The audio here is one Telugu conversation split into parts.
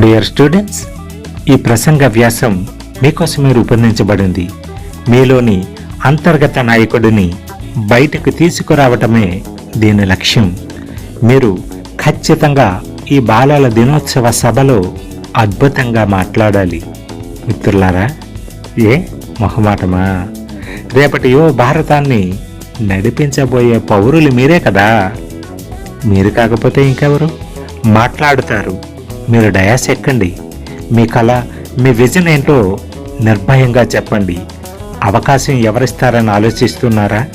డియర్ స్టూడెంట్స్ ఈ ప్రసంగ వ్యాసం మీకోసమే రూపొందించబడింది. మీలోని అంతర్గత నాయకుడిని బయటకు తీసుకురావటమే దీని లక్ష్యం. మీరు ఖచ్చితంగా ఈ బాలల దినోత్సవ సభలో అద్భుతంగా మాట్లాడాలి. మిత్రులారా ఏ మొహమాటమా? రేపటి యువ భారతాన్ని నడిపించబోయే పౌరులు మీరే కదా. మీరు కాకపోతే ఇంకెవరు? మాట్లాడుతారు. మీరు డయాస్ ఎక్కండి. మీ కళ మీ విజన్ ఏంటో నిర్భయంగా చెప్పండి. అవకాశం ఎవరిస్తారని ఆలోచిస్తున్నారా?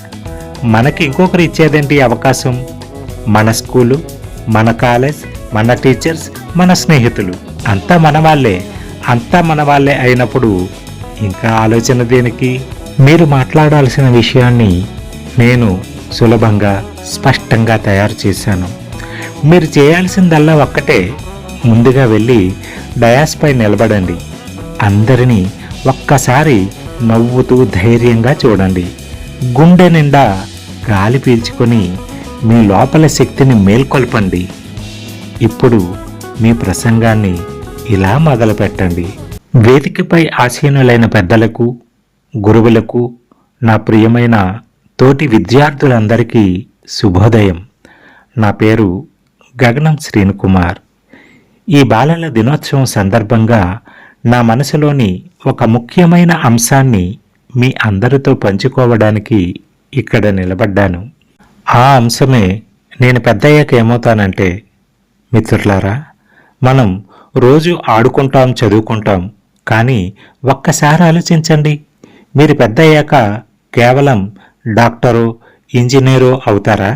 మనకి ఇంకొకరు ఇచ్చేదేంటి అవకాశం? మన స్కూలు మన కాలేజ్ మన టీచర్స్ మన స్నేహితులు. అంతా మన వాళ్ళే అంతా మన వాళ్ళే అయినప్పుడు ఇంకా ఆలోచన దేనికి? మీరు మాట్లాడాల్సిన విషయాన్ని నేను సులభంగా స్పష్టంగా తయారు చేశాను. మీరు చేయాల్సిందల్లా ఒక్కటే. ముందుగా వెళ్ళి డయాస్పై నిలబడండి. అందరినీ ఒక్కసారి నవ్వుతూ ధైర్యంగా చూడండి. గుండె నిండా గాలి పీల్చుకొని మీ లోపల శక్తిని మేల్కొల్పండి. ఇప్పుడు మీ ప్రసంగాన్ని ఇలా మొదలుపెట్టండి. వేదికపై ఆసీనులైన పెద్దలకు గురువులకు నా ప్రియమైన తోటి విద్యార్థులందరికీ శుభోదయం. నా పేరు గగనం శ్రీనుకుమార్. ఈ బాలల దినోత్సవం సందర్భంగా నా మనసులోని ఒక ముఖ్యమైన అంశాన్ని మీ అందరితో పంచుకోవడానికి ఇక్కడ నిలబడ్డాను. ఆ అంశమే నేను పెద్దయ్యాక ఏమవుతానంటే మిత్రులారా మనం రోజు ఆడుకుంటాం చదువుకుంటాం కానీ ఒక్కసారి ఆలోచించండి. మీరు పెద్దయ్యాక కేవలం డాక్టరు ఇంజనీరు అవుతారా?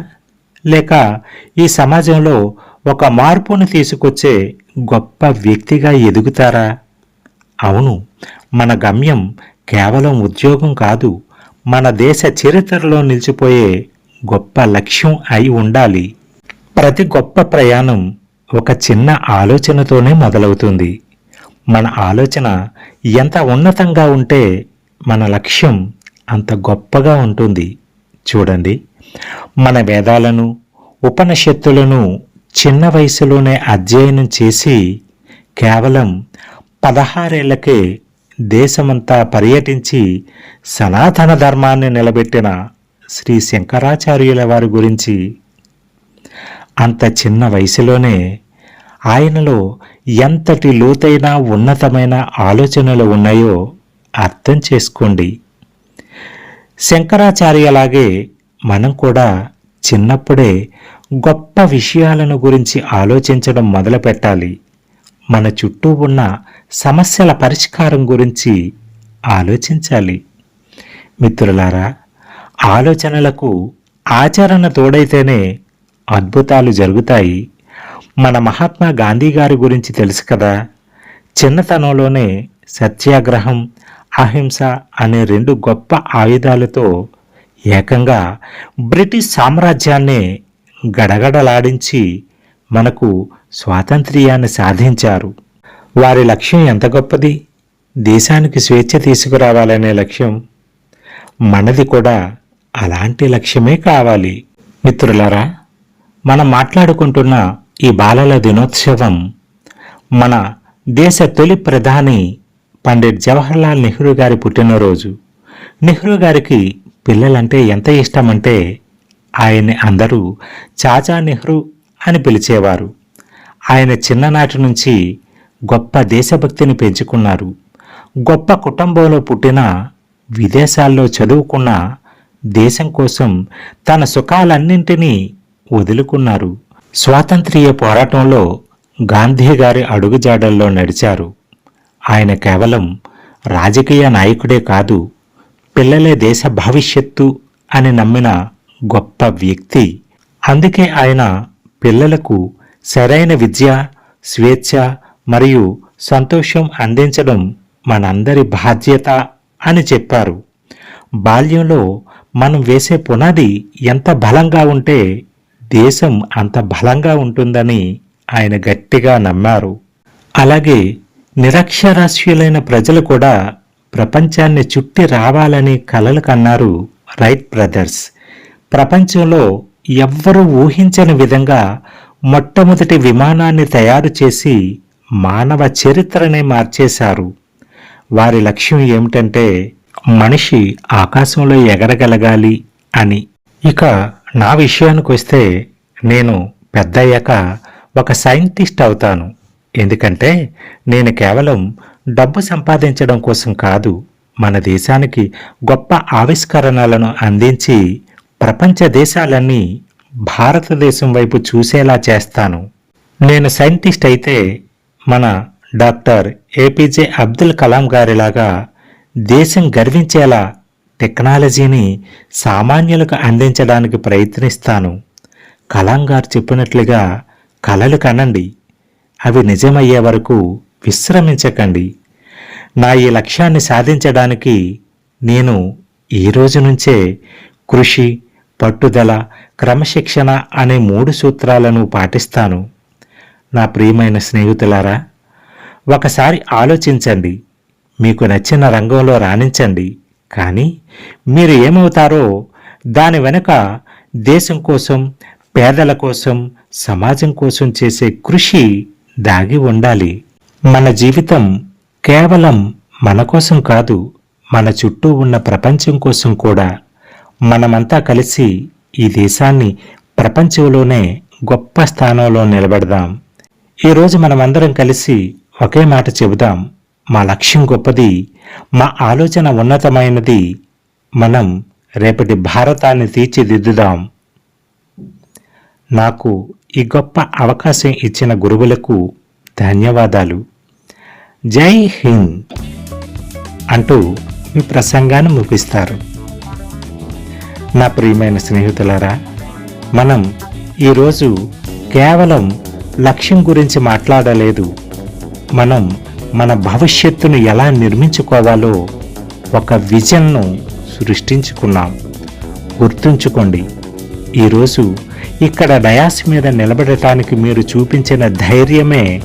లేక ఈ సమాజంలో ఒక మార్పును తీసుకొచ్చే గొప్ప వ్యక్తిగా ఎదుగుతారా? అవును మన గమ్యం కేవలం ఉద్యోగం కాదు మన దేశ చరిత్రలో నిలిచిపోయే గొప్ప లక్ష్యం అయి ఉండాలి. ప్రతి గొప్ప ప్రయాణం ఒక చిన్న ఆలోచనతోనే మొదలవుతుంది. మన ఆలోచన ఎంత ఉన్నతంగా ఉంటే మన లక్ష్యం అంత గొప్పగా ఉంటుంది. చూడండి మన వేదాలను ఉపనిషత్తులను చిన్న వయసులోనే అధ్యయనం చేసి కేవలం పదహారేళ్ళకే దేశమంతా పర్యటించి సనాతన ధర్మాన్ని నిలబెట్టిన శ్రీ శంకరాచార్యుల వారి గురించి. అంత చిన్న వయసులోనే ఆయనలో ఎంతటి లోతైన ఉన్నతమైన ఆలోచనలు ఉన్నాయో అర్థం చేసుకోండి. శంకరాచార్యలాగే మనం కూడా చిన్నప్పుడే గొప్ప విషయాలను గురించి ఆలోచించడం మొదలుపెట్టాలి. మన చుట్టూ ఉన్న సమస్యల పరిష్కారం గురించి ఆలోచించాలి. మిత్రులారా ఆలోచనలకు ఆచరణ తోడైతేనే అద్భుతాలు జరుగుతాయి. మన మహాత్మా గాంధీ గారి గురించి తెలుసు కదా? చిన్నతనంలోనే సత్యాగ్రహం అహింస అనే రెండు గొప్ప ఆయుధాలతో ఏకంగా బ్రిటిష్ సామ్రాజ్యాన్నే గడగడలాడించి మనకు స్వాతంత్ర్యాన్ని సాధించారు. వారి లక్ష్యం ఎంత గొప్పది? దేశానికి స్వేచ్ఛ తీసుకురావాలనే లక్ష్యం మనది కూడా అలాంటి లక్ష్యమే కావాలి. మిత్రులారా మనం మాట్లాడుకుంటున్న ఈ బాలల దినోత్సవం మన దేశ తొలి ప్రధాని పండిట్ జవహర్లాల్ నెహ్రూ గారి పుట్టినరోజు. నెహ్రూ గారికి పిల్లలంటే ఎంత ఇష్టమంటే ఆయన్ని అందరూ చాచా నెహ్రూ అని పిలిచేవారు. ఆయన చిన్ననాటి నుంచి గొప్ప దేశభక్తిని పెంచుకున్నారు. గొప్ప కుటుంబంలో పుట్టిన విదేశాల్లో చదువుకున్న దేశం కోసం తన సుఖాలన్నింటినీ వదులుకున్నారు. స్వాతంత్ర్య పోరాటంలో గాంధీ గారి అడుగుజాడల్లో నడిచారు. ఆయన కేవలం రాజకీయ నాయకుడే కాదు పిల్లలే దేశ భవిష్యత్తు అని నమ్మిన గొప్ప వ్యక్తి. అందుకే ఆయన పిల్లలకు సరైన విద్య స్వేచ్ఛ మరియు సంతోషం అందించడం మనందరి బాధ్యత అని చెప్పారు. బాల్యంలో మనం వేసే పునాది ఎంత బలంగా ఉంటే దేశం అంత బలంగా ఉంటుందని ఆయన గట్టిగా నమ్మారు. అలాగే నిరక్షరాస్యులైన ప్రజలు కూడా ప్రపంచాన్ని చుట్టి రావాలని కలలు కన్నారు రైట్ బ్రదర్స్. ప్రపంచంలో ఎవ్వరూ ఊహించని విధంగా మొట్టమొదటి విమానాన్ని తయారు చేసి మానవ చరిత్రనే మార్చేశారు. వారి లక్ష్యం ఏమిటంటే మనిషి ఆకాశంలో ఎగరగలగాలి అని. ఇక నా విషయానికి వస్తే నేను పెద్దయ్యాక ఒక సైంటిస్ట్ అవుతాను. ఎందుకంటే నేను కేవలం డబ్బు సంపాదించడం కోసం కాదు మన దేశానికి గొప్ప ఆవిష్కరణలను అందించి ప్రపంచ దేశాలన్నీ భారతదేశం వైపు చూసేలా చేస్తాను. నేను సైంటిస్ట్ అయితే మన డాక్టర్ ఏపీజే అబ్దుల్ కలాం గారిలాగా దేశం గర్వించేలా టెక్నాలజీని సామాన్యులకు అందించడానికి ప్రయత్నిస్తాను. కలాం గారు చెప్పినట్లుగా కలలు కనండి. అవి నిజమయ్యే వరకు విశ్రమించకండి. నా ఈ లక్ష్యాన్ని సాధించడానికి నేను ఈ రోజు నుంచే కృషి పట్టుదల క్రమశిక్షణ అనే మూడు సూత్రాలను పాటిస్తాను. నా ప్రియమైన స్నేహితులారా ఒకసారి ఆలోచించండి. మీకు నచ్చిన రంగంలో రాణించండి. కానీ మీరు ఏమవుతారో దాని వెనుక దేశం కోసం పేదల కోసం సమాజం కోసం చేసే కృషి దాగి ఉండాలి. మన జీవితం కేవలం మన కోసం కాదు మన చుట్టూ ఉన్న ప్రపంచం కోసం కూడా. మనమంతా కలిసి ఈ దేశాన్ని ప్రపంచంలోనే గొప్ప స్థానంలో నిలబెడదాం. ఈరోజు మనమందరం కలిసి ఒకే మాట చెబుదాం. మా లక్ష్యం గొప్పది మా ఆలోచన ఉన్నతమైనది మనం రేపటి భారతాన్ని తీర్చిదిద్దుదాం. నాకు ఈ గొప్ప అవకాశం ఇచ్చిన గురువులకు ధన్యవాదాలు. జై హింద్ అంటూ మీ ప్రసంగాన్ని ముగిస్తారు. నా ప్రియమైన స్నేహితులారా మనం ఈరోజు కేవలం లక్ష్యం గురించి మాట్లాడలేదు. మనం మన భవిష్యత్తును ఎలా నిర్మించుకోవాలో ఒక విజన్ను సృష్టించుకున్నాం. గుర్తుంచుకోండి ఈరోజు ఇక్కడ డయాస్ మీద నిలబడటానికి మీరు చూపించిన ధైర్యమే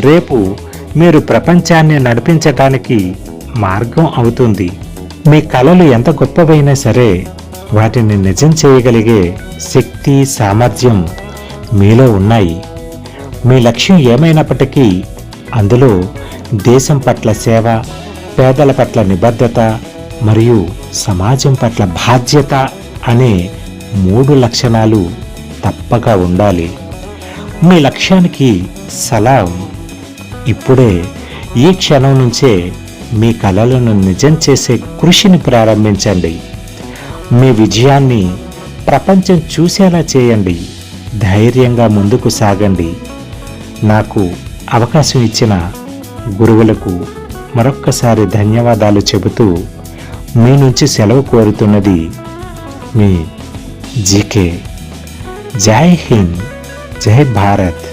రేపు మీరు ప్రపంచాన్ని నడిపించటానికి మార్గం అవుతుంది. మీ కళలు ఎంత గొప్పవైనా సరే వాటిని నిజం చేయగలిగే శక్తి సామర్థ్యం మీలో ఉన్నాయి. మీ లక్ష్యం ఏమైనప్పటికీ అందులో దేశం పట్ల సేవ పేదల పట్ల నిబద్ధత మరియు సమాజం పట్ల బాధ్యత అనే మూడు లక్షణాలు తప్పక ఉండాలి. మీ లక్ష్యానికి సలాం. ఇప్పుడే ఈ క్షణం నుంచే మీ కలలను నిజం చేసే కృషిని ప్రారంభించండి. మీ విజయాన్ని ప్రపంచం చూసేలా చేయండి. ధైర్యంగా ముందుకు సాగండి. నాకు అవకాశం ఇచ్చిన గురువులకు మరొక్కసారి ధన్యవాదాలు చెబుతూ మీ నుంచి సెలవు కోరుతున్నది మీ జీకే. జై హింద్. జై భారత్.